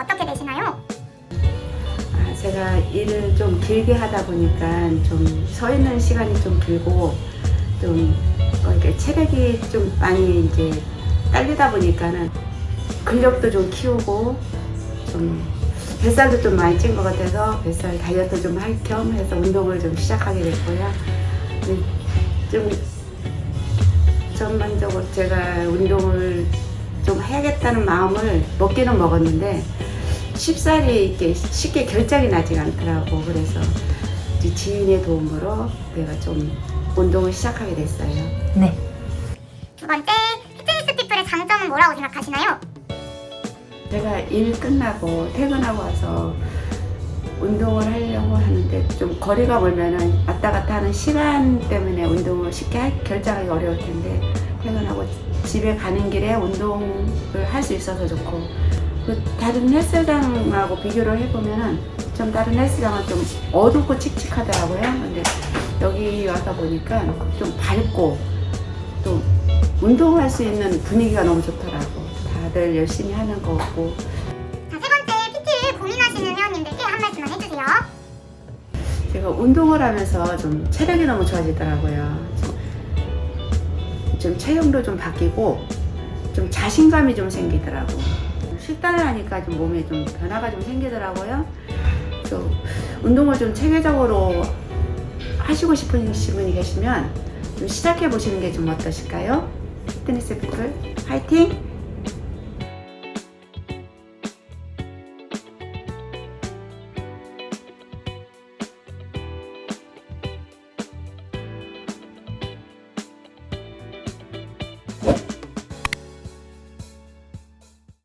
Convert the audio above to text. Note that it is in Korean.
어떻게 되시나요? 아, 제가 일을 좀 길게 하다 보니까 좀 서 있는 시간이 좀 길고 좀 어, 이렇게 체력이 좀 많이 이제 딸리다 보니까는 근력도 좀 키우고 좀 뱃살도 좀 많이 찐 것 같아서 뱃살 다이어트 좀 할 겸 해서 운동을 좀 시작하게 됐고요. 네, 좀 전반적으로 제가 운동을 좀 해야겠다는 마음을 먹기는 먹었는데 쉽사리 이렇게 쉽게 결정이 나지가 않더라고. 그래서 지인의 도움으로 내가 좀 운동을 시작하게 됐어요. 네. 두 번째, 피트니스 피플의 장점은 뭐라고 생각하시나요? 제가 일 끝나고 퇴근하고 와서 운동을 하려고 하는데 좀 거리가 멀면은 왔다 갔다 하는 시간 때문에 운동을 쉽게 할- 결정하기 어려울 텐데 퇴근하고 집에 가는 길에 운동을 할 수 있어서 좋고 그 다른 헬스장하고 비교를 해보면은 좀 다른 헬스장은 좀 어둡고 칙칙하더라고요. 근데 여기 와서 보니까 좀 밝고 또 운동할 수 있는 분위기가 너무 좋더라고. 다들 열심히 하는 거 같고 자, 세 번째, PT를 고민하시는 회원님들께 한 말씀만 해주세요. 제가 운동을 하면서 좀 체력이 너무 좋아지더라고요. 좀- 좀 체형도 좀 바뀌고 좀 자신감이 좀 생기더라고. 식단을 하니까 좀 몸에 좀 변화가 좀 생기더라고요. 또 운동을 좀 체계적으로 하시고 싶은 분이 계시면 좀 시작해 보시는 게 좀 어떠실까요? 피트니스 피플 화이팅!